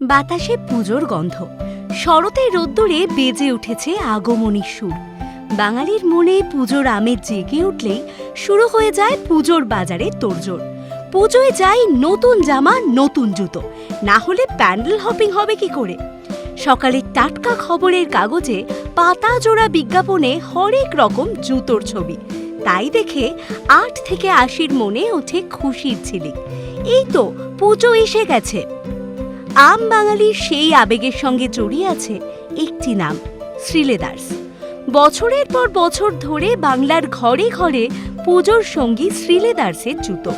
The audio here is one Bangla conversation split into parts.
বাতাসে পুজোর গন্ধ। শরতের রোদ্দুরে বেজে উঠেছে আগমনী সুর। বাঙালির মনে পুজোর আমেজ জেগে উঠলেই শুরু হয়ে যায় পুজোর বাজারে তোড়জোড়। পুজোয় যাই নতুন জামা, নতুন জুতো। না হলে প্যান্ডেল হপিং হবে কি করে? সকালে টাটকা খবরের কাগজে পাতা জোড়া বিজ্ঞাপনে হরেক রকম জুতোর ছবি। তাই দেখে আট থেকে আশির মনে ওঠে খুশির ঝিলিক। এই তো পুজো এসে গেছে। আম বাঙালির সেই আবেগের সঙ্গে জড়িয়ে আছে একটি নাম, শ্রীলেদার্স। বছরের পর বছর ধরে বাংলার ঘরে ঘরে পুজোর সঙ্গী শ্রীলেদার্সের জুতো।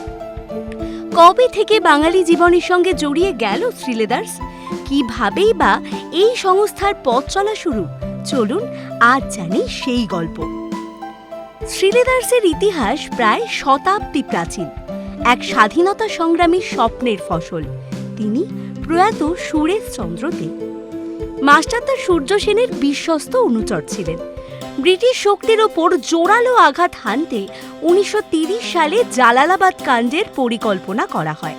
কবে থেকে বাঙালি জীবনের সঙ্গে জড়িয়ে গেল শ্রীলেদার্স? কিভাবেই বা এই সংস্থার পথ চলা শুরু? চলুন আজ জানি সেই গল্প। শ্রীলেদার্সের ইতিহাস প্রায় শতাব্দী প্রাচীন। এক স্বাধীনতা সংগ্রামীর স্বপ্নের ফসল। তিনি প্রয়াত সুরেশচন্দ্র দে। মাস্টারদা সূর্য সেনের বিশ্বস্ত অনুচর ছিলেন। ব্রিটিশ শক্তির ওপর জোরালো আঘাত হানতে উনিশশো সালে জালালাবাদ কাণ্ডের পরিকল্পনা করা হয়।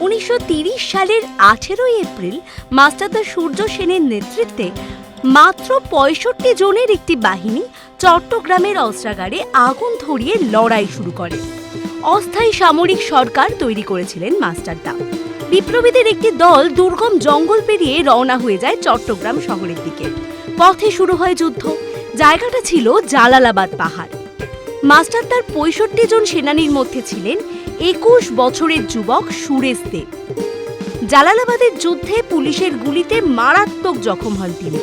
উনিশশো সালের আঠেরোই এপ্রিল মাস্টারদা সূর্য সেনের নেতৃত্বে মাত্র পঁয়ষট্টি জনের একটি বাহিনী চট্টগ্রামের অস্ত্রাগারে আগুন ধরিয়ে লড়াই শুরু করে। অস্থায়ী সামরিক সরকার তৈরি করেছিলেন মাস্টারদা বিপ্লবীদের একটি দল দুর্গম জঙ্গল পেরিয়ে রওনা হয়ে যায় চট্টগ্রাম শহরের দিকে। পথে শুরু হয় যুদ্ধ। জায়গাটা ছিল জালালাবাদ পাহাড়। মাস্টার তার পঁয়ষট্টি জন সেনানীর মধ্যে ছিলেন একুশ বছরের যুবক সুরেশ দেব জালালাবাদের যুদ্ধে পুলিশের গুলিতে মারাত্মক জখম হন তিনি।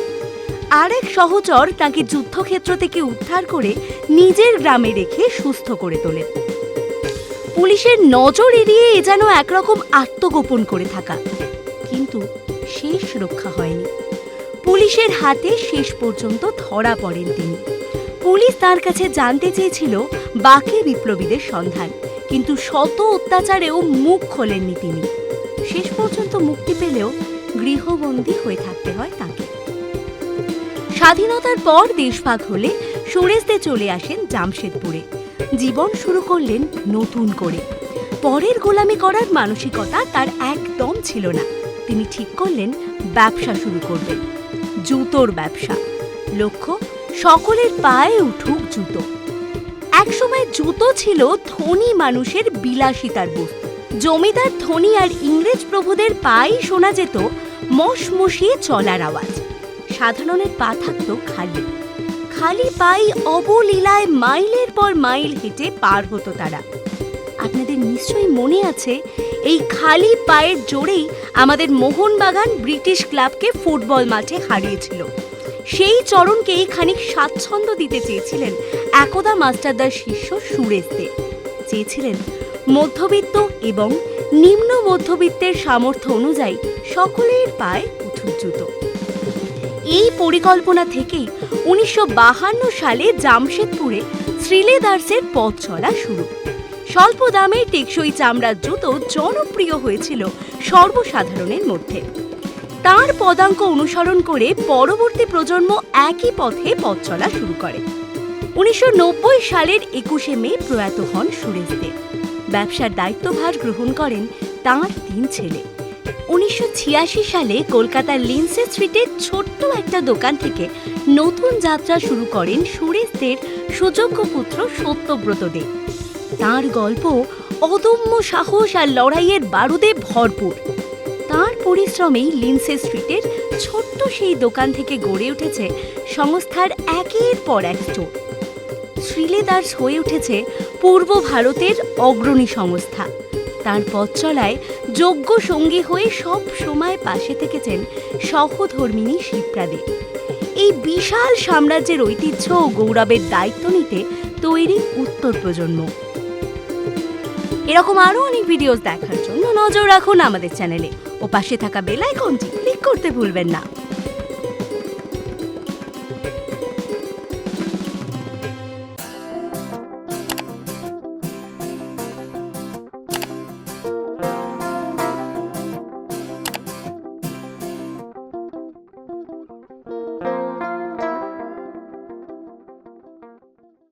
আরেক সহচর তাকে যুদ্ধক্ষেত্র থেকে উদ্ধার করে নিজের গ্রামে রেখে সুস্থ করে তোলেন। পুলিশের নজর এড়িয়ে এ যেন একরকম আত্মগোপন করে থাকা। কিন্তু শেষ রক্ষা হয়নি। পুলিশের হাতে শেষ পর্যন্ত ধরা পড়েন তিনি। পুলিশ তার কাছে জানতে চেয়েছিল বাকি বিপ্লবীদের সন্ধান, কিন্তু শত অত্যাচারেও মুখ খোলেননি তিনি। শেষ পর্যন্ত মুক্তি পেলেও গৃহবন্দী হয়ে থাকতে হয় তাকে। স্বাধীনতার পর দেশভাগ হলে সুরেশদে চলে আসেন জামশেদপুরে। জীবন শুরু করলেন নতুন করে। পরের গোলামি করার মানসিকতা তার একদম ছিল না। তিনি ঠিক করলেন ব্যবসা শুরু করবেন। জুতোর ব্যবসা। লক্ষ্য, সকলের পায়ে উঠুক জুতো। একসময় জুতো ছিল ধনী মানুষের বিলাসিতার বস্তু জমিদার, ধনী আর ইংরেজ প্রভুদের পায়ে শোনা যেত মশমশিয়ে চলার আওয়াজ। সাধারণের পা থাকত খালি। খালি পাই অবলীলায় মাইলের পর মাইল হেঁটে পার হতো তারা। আপনাদের নিশ্চয়ই মনে আছে, এই খালি পায়ের জোরেই আমাদের মোহনবাগান ব্রিটিশ ক্লাবকে ফুটবল মাঠে হারিয়েছিল। সেই চরণকেই খানিক স্বাচ্ছন্দ্য দিতে চেয়েছিলেন একদা মাস্টারদার শিষ্য সুরেশ দে চেয়েছিলেন মধ্যবিত্ত এবং নিম্ন মধ্যবিত্তের সামর্থ্য অনুযায়ী সকলের পায়ে উঠুক জুতো। এই পরিকল্পনা থেকেই উনিশশো সালে জামশেদপুরে শ্রীলেদার্সের পথ চলা শুরু। স্বল্প দামে টেকসই চামড়ার জুতো জনপ্রিয় হয়েছিল সর্বসাধারণের মধ্যে। তার পদাঙ্ক অনুসরণ করে পরবর্তী প্রজন্ম একই পথে পথ চলা শুরু করে। উনিশশো নব্বই সালের একুশে মে প্রয়াত হন সুরেশ দে ব্যবসার দায়িত্বভার গ্রহণ করেন তাঁর তিন ছেলে। উনিশশো ছিয়াশি সালে কলকাতার লিন্সে স্ট্রিটের ছোট্ট একটা দোকান থেকে নতুন যাত্রা শুরু করেন সুরেশদের সুযোগ্য পুত্র সত্যব্রত দেব তাঁর গল্প অদম্য সাহস আর লড়াইয়ের বারুদে ভরপুর। তাঁর পরিশ্রমেই লিন্সে স্ট্রিটের ছোট্ট সেই দোকান থেকে গড়ে উঠেছে সংস্থার একের পর এক স্টোর। শ্রীলেদার্স হয়ে উঠেছে পূর্ব ভারতের অগ্রণী সংস্থা। তার পথ চলায় যোগ্য সঙ্গী হয়ে সব সময় পাশে থেকেছেন সহধর্মিনী শিপ্রাদে এই বিশাল সাম্রাজ্যের ঐতিহ্য ও গৌরবের দায়িত্ব নিতে তৈরি উত্তর প্রজন্ম। এরকম আরও অনেক ভিডিওস দেখার জন্য নজর রাখুন আমাদের চ্যানেলে ও পাশে থাকা বেল আইকনটি ক্লিক করতে ভুলবেন না।